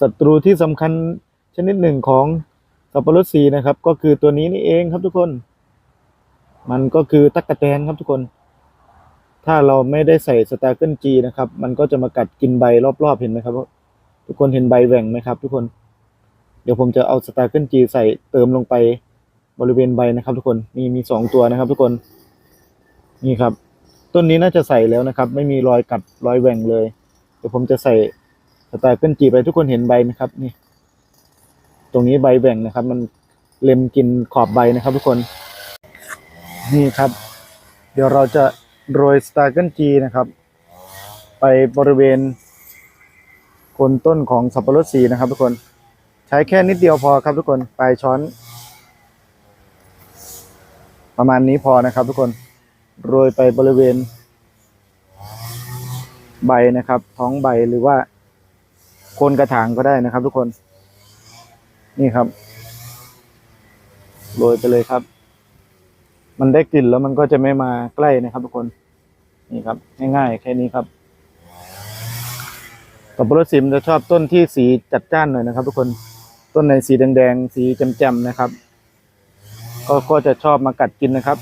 ศัตรูที่สำคัญชนิดหนึ่งของสับปะรดสีนะครับ ก็คือตัวนี้นี่เองครับทุกคน มันก็คือตั๊กแตนครับทุกคน ถ้าเราไม่ได้ใส่สตาร์เกิลจีนะครับ มันก็จะมากัดกินใบรอบๆเห็นไหมครับ ทุกคนเห็นใบแหว่งไหมครับ ทุกคน เดี๋ยวผมจะเอาสตาร์เกิลจีใส่เติมลงไปบริเวณใบนะครับทุกคนมีมีสองตัวนะครับ ทุกคนนี่ครับ ต้นนี้น่าจะใส่แล้วนะครับ ไม่มีรอยกัดรอยแหว่งเลย เดี๋ยวผมจะใส่ สตาร์เกิลจีไปทุกคนเห็นใบไหมครับนี่ ตรงนี้ใบแหว่งนะครับ มันเล็มกินขอบใบนะครับทุกคน นี่ครับ เดี๋ยวเราจะโรยสตาร์เกิลจีนะครับ ไปบริเวณโคนต้นของสับปะรดสีนะครับ ทุกคน ใช้แค่นิดเดียวพอครับทุกคนปลายช้อน ประมาณนี้พอนะครับ ทุกคนโรยไปบริเวณใบนะครับ ท้องใบหรือว่า คนกระถางก็ได้นะครับ ทุกคน นี่ครับโรยไปเลยครับ มันได้กลิ่นแล้วมันก็จะไม่มาใกล้นะครับ ทุกคน นี่ครับ ง่ายๆแค่นี้ครับสับปรดสีมันจะชอบต้นที่สีจัดจ้านหน่อยนะครับ ทุกคนต้นในสีแดงๆสีแจ่มๆนะครับ ก็ก็จะชอบมากัดกินนะครับ